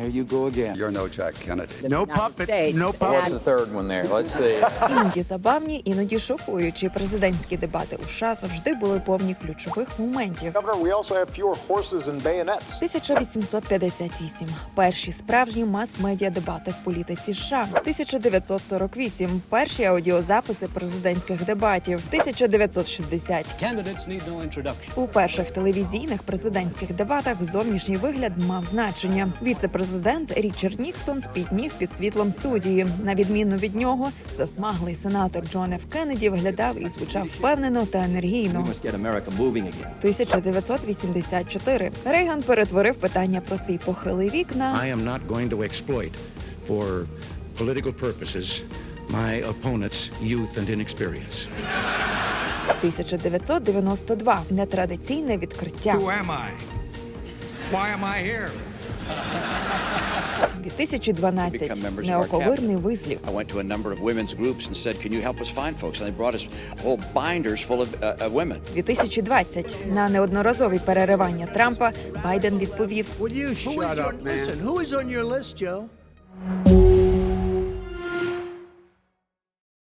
Here you go again. You're no Jack Kennedy. No puppet. No What's the third one there? Let's see. Іноді забавні, іноді шокуючі. Президентські дебати у США завжди були повні ключових моментів. Governor, we also have fewer horses and bayonets. 1858. Перші справжні мас-медіа дебати в політиці США. 1948. Перші аудіозаписи президентських дебатів. 1960. Candidates need no introduction. У перших телевізійних президентських дебатах зовнішній вигляд мав значення. Віце-президент Річард Ніксон спітнів під світлом студії. На відміну від нього, засмаглий сенатор Джон Ф. Кеннеді виглядав і звучав впевнено та енергійно. Must get America moving again. 1984. Рейган перетворив питання про свій похилий вік на I am not going to exploit for political purposes my opponent's youth and inexperience. 1992. Нетрадиційне відкриття. am I? Why am I here? 2012. Become members of our Неоковирний вислів. I went to a number of women's groups and said, "Can you help us find folks?" And they brought us whole binders full of, uh, of women. 2020. На неодноразові переривання Трампа Байден відповів: Will you shut up, man? Listen, who is on your list, Joe?